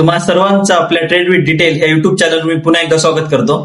तुम्हा सर्वांचं आपल्या ट्रेड विथ डिटेल या युट्यूब चॅनल मी पुन्हा एकदा स्वागत करतो.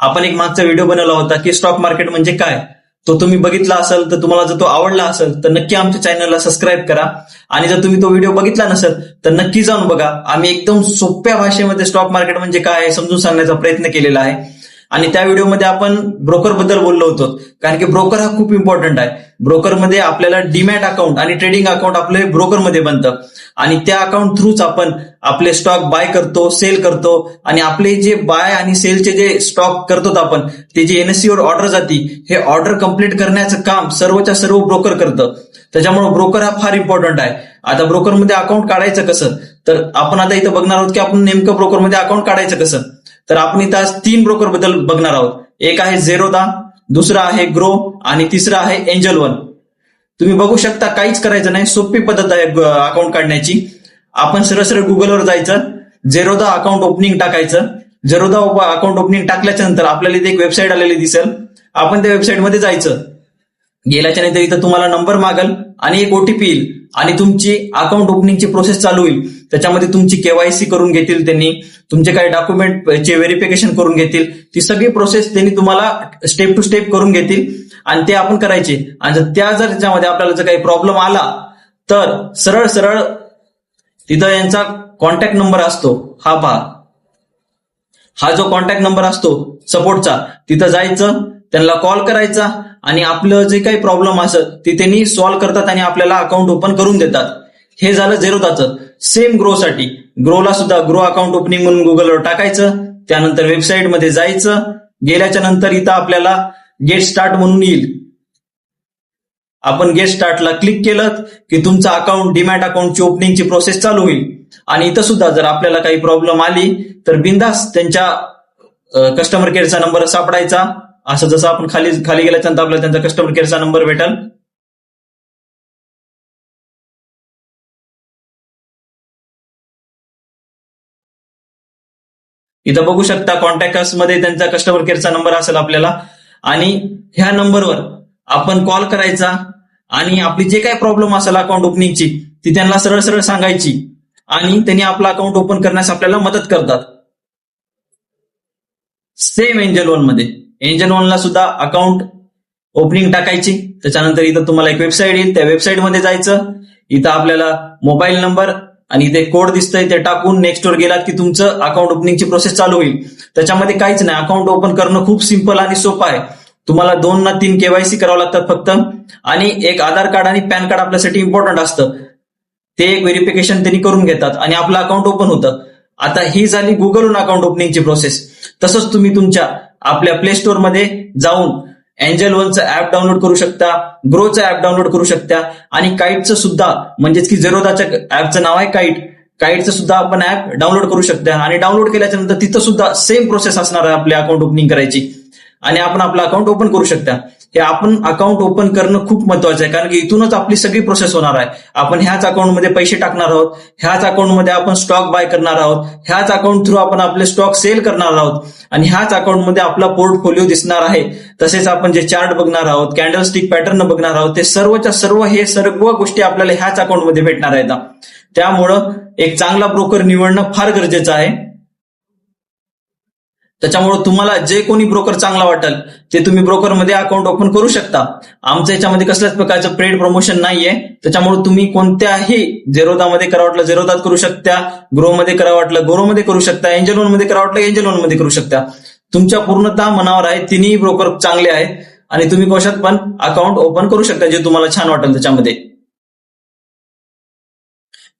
आपण एक मागचा व्हिडिओ बनवला होता की स्टॉक मार्केट म्हणजे काय? तो तुम्ही बघितला असेल तर तुम्हाला जर तो आवडला असेल तर नक्की आमच्या चॅनलला सबस्क्राईब करा. आणि जर तुम्ही तो व्हिडिओ बघितला नसेल तर नक्की जाऊन बघा. आम्ही एकदम सोप्या भाषेमध्ये स्टॉक मार्केट म्हणजे काय समजून सांगण्याचा प्रयत्न केलेला आहे. आणि त्या व्हिडिओमध्ये आपण ब्रोकरबद्दल बोललो होतो. कारण की ब्रोकर हा खूप इम्पॉर्टंट आहे. ब्रोकरमध्ये आपल्याला डिमॅट अकाउंट आणि ट्रेडिंग अकाउंट आपले ब्रोकरमध्ये बनतं. आणि त्या अकाउंट थ्रूच आपण आपले स्टॉक बाय करतो सेल करतो. आणि आपले जे बाय आणि सेलचे जे स्टॉक करतो आपण ते जे एनएससी वर ऑर्डर जाती हे ऑर्डर कंप्लीट करण्याचं काम सर्वच्या सर्व ब्रोकर करतं. त्याच्यामुळे ब्रोकर हा फार इम्पॉर्टंट आहे. आता ब्रोकरमध्ये अकाउंट काढायचं कसं? तर आपण आता इथं बघणार आहोत की आपण नेमकं ब्रोकरमध्ये अकाउंट काढायचं कसं? तर आपण इथं आज तीन ब्रोकरबद्दल बघणार आहोत. एक आहे झेरोदा दुसरा आहे ग्रो आणि तिसरा आहे एंजल वन तुम्ही बघू शकता काहीच करायचं नाही. सोपी पद्धत आहे अकाउंट काढण्याची. आपण सरळ सरळ गुगलवर जायचं. झेरोदा अकाउंट ओपनिंग टाकायचं. झेरोदा अकाउंट ओपनिंग टाकल्याच्या नंतर आपल्याला इथे एक वेबसाईट आलेली दिसेल. आपण त्या वेबसाईटमध्ये जायचं. गेल्याच्यानंतर इथं तुम्हाला नंबर मागल आणि एक ओटीपी येईल. आणि तुमची अकाउंट ओपनिंगची प्रोसेस चालू होईल. त्याच्यामध्ये तुमची केवायसी करून घेतील त्यांनी तुमचे काही डॉक्युमेंटचे व्हेरिफिकेशन करून घेतील. ती सगळी प्रोसेस त्यांनी तुम्हाला स्टेप टू स्टेप करून घेतील. आणि ते आपण करायचे. आणि त्या जर त्याच्यामध्ये आपल्याला जर काही प्रॉब्लेम आला तर सरळ सरळ तिथं यांचा कॉन्टॅक्ट नंबर असतो. हा पहा हा जो कॉन्टॅक्ट नंबर असतो सपोर्टचा तिथं जायचं त्यांना कॉल करायचा आणि आपलं जे काही प्रॉब्लेम असत ते त्यांनी सॉल्व्ह करतात आणि आपल्याला अकाउंट ओपन करून देतात. हे झालं झेरोदाचं सेम ग्रोसाठी ग्रोला सुद्धा ग्रो अकाउंट ओपनिंग म्हणून गुगलवर टाकायचं. त्यानंतर वेबसाईटमध्ये जायचं. गेल्याच्यानंतर इथं आपल्याला गेट स्टार्ट म्हणून येईल. आपण गेट स्टार्टला क्लिक केलं की तुमचं अकाउंट डिमॅट अकाउंटची ओपनिंगची प्रोसेस चालू होईल. आणि इथं सुद्धा जर आपल्याला काही प्रॉब्लेम आली तर बिंदास त्यांच्या कस्टमर केअरचा नंबर सापडायचा. असं जसं आपण खाली खाली गेल्याच्यानंतर आपल्याला त्यांचा कस्टमर केअरचा नंबर भेटेल. इथं बघू शकता कॉन्टॅक्टमध्ये त्यांचा कस्टमर केअरचा नंबर असेल आपल्याला. आणि ह्या नंबरवर आपण कॉल करायचा आणि आपली जे काही प्रॉब्लेम असेल अकाउंट ओपनिंगची ती त्यांना सरळ सरळ सांगायची. आणि त्यांनी आपला अकाउंट ओपन करण्यास आपल्याला मदत करतात. सेम एंजल वनमध्ये. एंजन वनला सुद्धा अकाउंट ओपनिंग टाकायची. त्याच्यानंतर इथं तुम्हाला एक वेबसाईट येईल. त्या वेबसाईटमध्ये जायचं. इथं आपल्याला मोबाईल नंबर आणि इथे कोड दिसतंय ते टाकून नेक्स्ट वर गेलात की तुमचं अकाउंट ओपनिंगची प्रोसेस चालू होईल. त्याच्यामध्ये काहीच नाही. अकाउंट ओपन करणं खूप सिंपल आणि सोपं आहे. तुम्हाला दोन ना तीन केवायसी करावं लागतात फक्त. आणि एक आधार कार्ड आणि पॅन कार्ड आपल्यासाठी इम्पॉर्टंट असतं. ते एक व्हेरिफिकेशन त्यांनी करून घेतात आणि आपलं अकाउंट ओपन होतं. आता ही झाली गुगलहून अकाउंट ओपनिंगची प्रोसेस तसंच तुम्ही तुमच्या आपल्या प्ले स्टोरमध्ये जाऊन एंजल वनचं ऍप डाउनलोड करू शकता ग्रोचं ऍप डाउनलोड करू शकता आणि काईटचं सुद्धा म्हणजेच की झेरोदाच्या ऍपचं नाव आहे काईट काईटचं सुद्धा आपण ऍप डाउनलोड करू शकता आणि डाउनलोड केल्याच्यानंतर तिथं सुद्धा सेम प्रोसेस असणार आहे आपल्या अकाउंट ओपनिंग करायची. आणि आपण आपलं अकाउंट ओपन करू शकता. हे आपण अकाउंट ओपन करणं खूप महत्वाचं आहे. कारण की इथूनच आपली सगळी प्रोसेस होणार आहे. आपण ह्याच अकाउंटमध्ये पैसे टाकणार आहोत. ह्याच अकाउंटमध्ये आपण स्टॉक बाय करणार आहोत. ह्याच अकाउंट थ्रू आपण आपले स्टॉक सेल करणार आहोत. आणि ह्याच अकाउंटमध्ये आपला पोर्टफोलिओ दिसणार आहे. तसेच आपण जे चार्ट बघणार आहोत कॅन्डलस्टिक पॅटर्न बघणार आहोत ते सर्वच्या सर्व हे सर्व गोष्टी आपल्याला ह्याच अकाउंटमध्ये भेटणार आहेत. त्यामुळं एक चांगला ब्रोकर निवडणं फार गरजेचं आहे. त्याच्यामुळे तुम्हाला जे कोणी ब्रोकर चांगला वाटेल ते तुम्ही ब्रोकरमध्ये अकाउंट ओपन करू शकता. आमच्या याच्यामध्ये कसल्याच प्रकारचं पेड प्रमोशन नाहीये. त्याच्यामुळे तुम्ही कोणत्याही झेरोदामध्ये करा वाटलं झेरोदात करू शकता. ग्रोमध्ये करा वाटलं ग्रोमध्ये करू शकता. एंजल वनमध्ये करा वाटलं एंजलमध्ये करू शकता. तुमच्या पूर्णतः मनावर आहे तिन्ही ब्रोकर चांगले आहेत आणि तुम्ही कशात पण अकाउंट ओपन करू शकता जे तुम्हाला छान वाटेल त्याच्यामध्ये.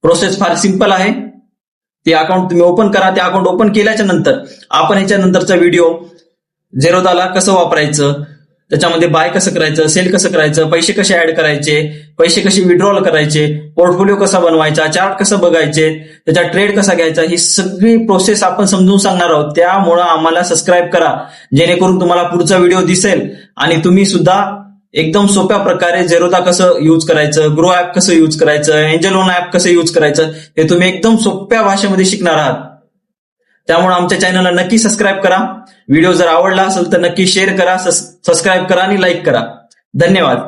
प्रोसेस फार सिंपल आहे. ते अकाउंट तुम्ही ओपन करा. ते अकाउंट ओपन केल्याच्यानंतर आपण ह्याच्यानंतरचा व्हिडिओ झेरोदाला कसं वापरायचं? त्याच्यामध्ये बाय कसं करायचं? सेल कसं करायचं? पैसे कसे ऍड करायचे? पैसे कसे विड्रॉल करायचे? पोर्टफोलिओ कसा बनवायचा? चार्ट कसं बघायचे? त्याचा ट्रेड कसा घ्यायचा? ही सगळी प्रोसेस आपण समजून सांगणार आहोत. त्यामुळं आम्हाला सबस्क्राईब करा. जेणेकरून तुम्हाला पुढचा व्हिडिओ दिसेल. आणि तुम्ही सुद्धा एकदम सोप्या प्रकारे झेरोदा कसं यूज करायचं ग्रो ऍप कसं यूज करायचं एंजलोन ऍप कसं यूज करायचं हे तुम्ही एकदम सोप्या भाषेमध्ये शिकणार आहात. त्यामुळे आमच्या चॅनलला नक्की सबस्क्राईब करा. व्हिडिओ जर आवडला असेल तर नक्की शेअर करा सबस्क्राईब करा आणि लाईक करा. धन्यवाद.